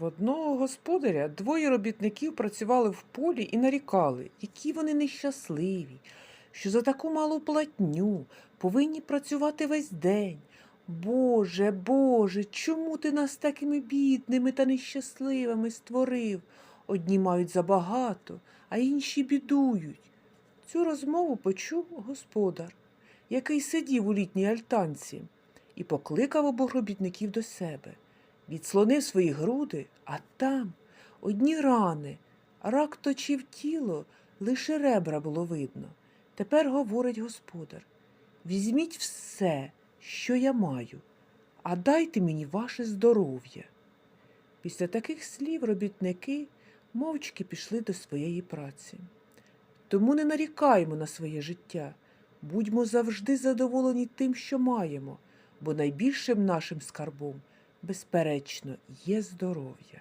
В одного господаря двоє робітників працювали в полі і нарікали, які вони нещасливі, що за таку малу платню повинні працювати весь день. Боже, Боже, чому ти нас такими бідними та нещасливими створив? Одні мають забагато, а інші бідують. Цю розмову почув господар, який сидів у літній альтанці, і покликав обох робітників до себе відслонив свої груди, а там одні рани, рак точив тіло, лише ребра було видно. Тепер говорить господар візьміть все, що я маю, а дайте мені ваше здоров'я. Після таких слів робітники мовчки пішли до своєї праці. Тому не нарікаємо на своє життя, будьмо завжди задоволені тим, що маємо, бо найбільшим нашим скарбом безперечно, є здоров'я.